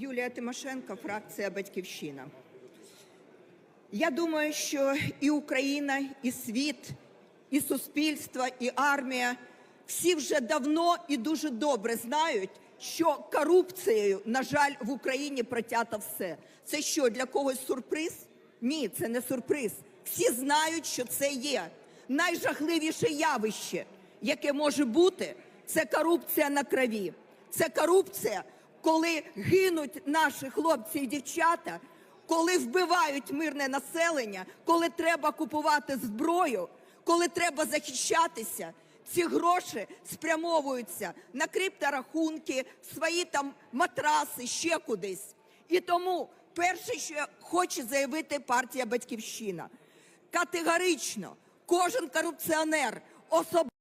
Юлія Тимошенко, фракція Батьківщина. Я думаю, що і Україна, і світ, і суспільство, і армія всі вже давно і дуже добре знають, що корупцією, на жаль, в Україні протято все. Це що для когось сюрприз? Ні, це не сюрприз. Всі знають, що це є найжахливіше явище, яке може бути, це корупція на крові. Це корупція, коли гинуть наші хлопці і дівчата, коли вбивають мирне населення, коли треба купувати зброю, коли треба захищатися. Ці гроші спрямовуються на крипторахунки, свої там матраси, ще кудись. І тому перше, що хоче заявити партія Батьківщина, категорично кожен корупціонер особливо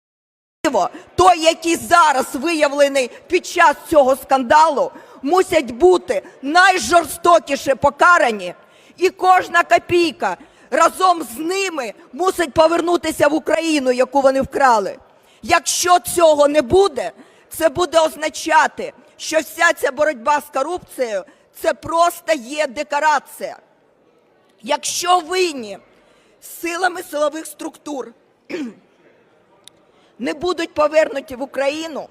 той, який зараз виявлений під час цього скандалу, мусять бути найжорстокіше покарані, і кожна копійка разом з ними мусить повернутися в Україну, яку вони вкрали. Якщо цього не буде, це буде означати, що вся ця боротьба з корупцією це просто є декорація. Якщо винні силами силових структур не будуть повернуті в Україну,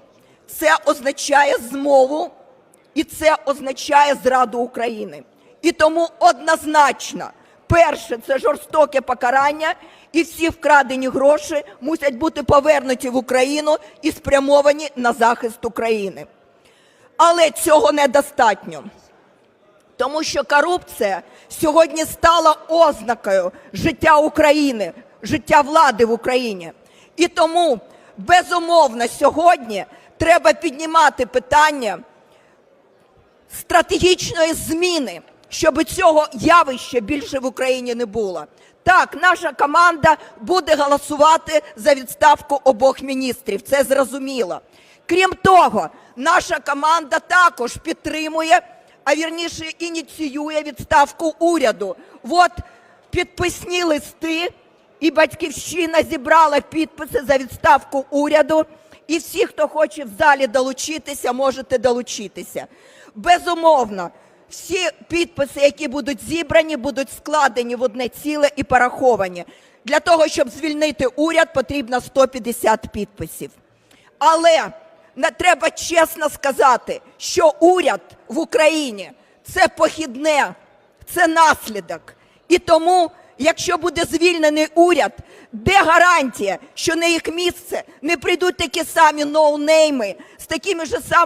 це означає змову і це означає зраду України. І тому однозначно, перше, це жорстоке покарання, і всі вкрадені гроші мусять бути повернуті в Україну і спрямовані на захист України. Але цього недостатньо. Тому що корупція сьогодні стала ознакою життя України, життя влади в Україні. І тому, безумовно, сьогодні треба піднімати питання стратегічної зміни, щоб цього явища більше в Україні не було. Так, наша команда буде голосувати за відставку обох міністрів. Це зрозуміло. Крім того, наша команда також підтримує, а вірніше ініціює відставку уряду. От підписні листи, і батьківщина зібрала підписи за відставку уряду. І всі, хто хоче в залі долучитися, можете долучитися. Безумовно, всі підписи, які будуть зібрані, будуть складені в одне ціле і пораховані. Для того, щоб звільнити уряд, потрібно 150 підписів. Але не треба чесно сказати, що уряд в Україні це похідне, це наслідок. І тому, якщо буде звільнений уряд, де гарантія, що на їх місце не прийдуть такі самі ноунейми з такими ж самими